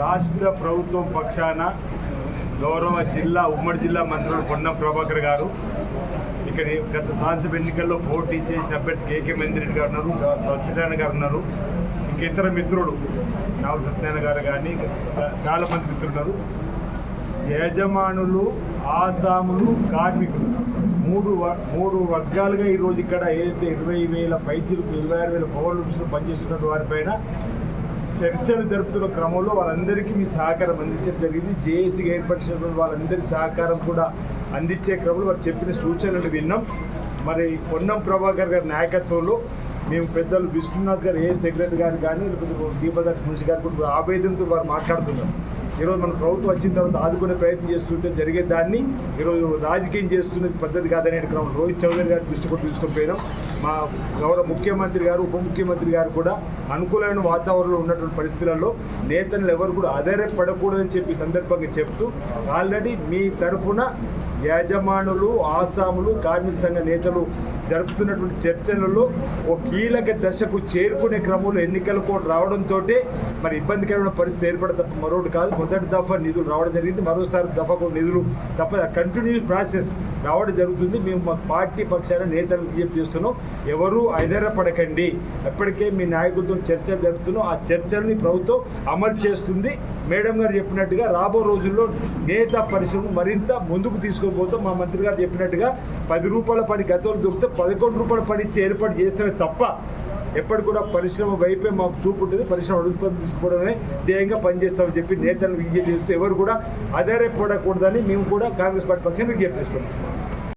రాష్ట్ర ప్రభుత్వం పక్షాన గౌరవ జిల్లా ఉమ్మడి జిల్లా మంత్రులు పొన్నం ప్రభాకర్ గారు ఇక్కడ గత సాంసభ ఎన్నికల్లో పోటీ చేసిన అభ్యర్థి కేకే మహేందర్ గారు ఉన్నారు సత్యనారాయణ గారు ఉన్నారు ఇంక ఇతర మిత్రుడు నాగు సత్యనారాయణ గారు కానీ చాలా మంది మిత్రులు ఉన్నారు యజమానులు ఆసాములు కార్మికులు మూడు వ- మూడు వర్గాలుగా ఈరోజు ఇక్కడ ఏదైతే ఇరవై వేల పైచిలకు ఇరవై ఆరు వేల పౌరులు పనిచేస్తున్న వారిపైన చర్చలు జరుపుతున్న క్రమంలో వాళ్ళందరికీ మీ సహకారం అందించడం జరిగింది. జేఏసీకి ఏర్పరిచినటువంటి వాళ్ళందరి సహకారం కూడా అందించే క్రమంలో వారు చెప్పిన సూచనలు విన్నాం. మరి పొన్నం ప్రభాకర్ గారి నాయకత్వంలో మేము పెద్దలు విష్ణునాథ్ గారు ఏ సెక్రటరీ గారు కానీ లేకపోతే దీపదాస్ మున్షి గారు కూడా ఆవేదనతో వారు మాట్లాడుతున్నారు. ఈరోజు మన ప్రభుత్వం వచ్చిన తర్వాత ఆదుకునే ప్రయత్నం చేస్తుంటే జరిగే దాన్ని ఈరోజు రాజకీయం చేస్తున్నది పద్ధతి కాదనే క్రమం రోహిత్ చౌదరి గారి దృష్టి కూడా తీసుకొని పోయినాం. మా గౌరవ ముఖ్యమంత్రి గారు ఉప ముఖ్యమంత్రి గారు కూడా అనుకూలమైన వాతావరణంలో ఉన్నటువంటి పరిస్థితులలో నేతలు ఎవరు కూడా ఆధారపడకూడదని చెప్పి సందర్భంగా చెప్తూ ఆల్రెడీ మీ తరఫున యజమానులు ఆసాములు కార్మిక సంఘ నేతలు జరుపుతున్నటువంటి చర్చలలో ఓ కీలక దశకు చేరుకునే క్రమంలో ఎన్నికల కోడ్ రావడంతో మరి ఇబ్బందికరమైన పరిస్థితి ఏర్పడ తప్ప మరొకటి కాదు. మొదటి దఫా నిధులు రావడం జరిగింది. మరోసారి దఫాకు నిధులు తప్ప కంటిన్యూస్ ప్రాసెస్ రావడం జరుగుతుంది. మేము మా పార్టీ పక్షాన నేతలు విజ్ఞప్తి చేస్తున్నాం. ఎవరూ ఐదరపడకండి. ఎప్పటికే మీ నాయకులతో చర్చలు జరుపుతున్నాం. ఆ చర్చల్ని ప్రభుత్వం అమలు చేస్తుంది. మేడం గారు చెప్పినట్టుగా రాబో రోజుల్లో నేత పరిశ్రమ మరింత ముందుకు పోతాం మా మంత్రి గారు చెప్పినట్టుగా పది రూపాయల పని గతంలో దొరికితే పదకొండు రూపాయల పని ఇచ్చి ఏర్పాటు చేస్తేనే తప్ప ఎప్పటి కూడా పరిశ్రమ వైపే మాకు చూపు ఉంటుంది. పరిశ్రమ అడుగుతుంది తీసుకోవడమే ధ్యేయంగా పనిచేస్తామని చెప్పి నేతలు విజ్ఞప్తి చేస్తూ ఎవరు కూడా ఆధారపడకూడదని మేము కూడా కాంగ్రెస్ పార్టీ పక్షాన్ని విజ్ఞప్తి చేస్తున్నాం.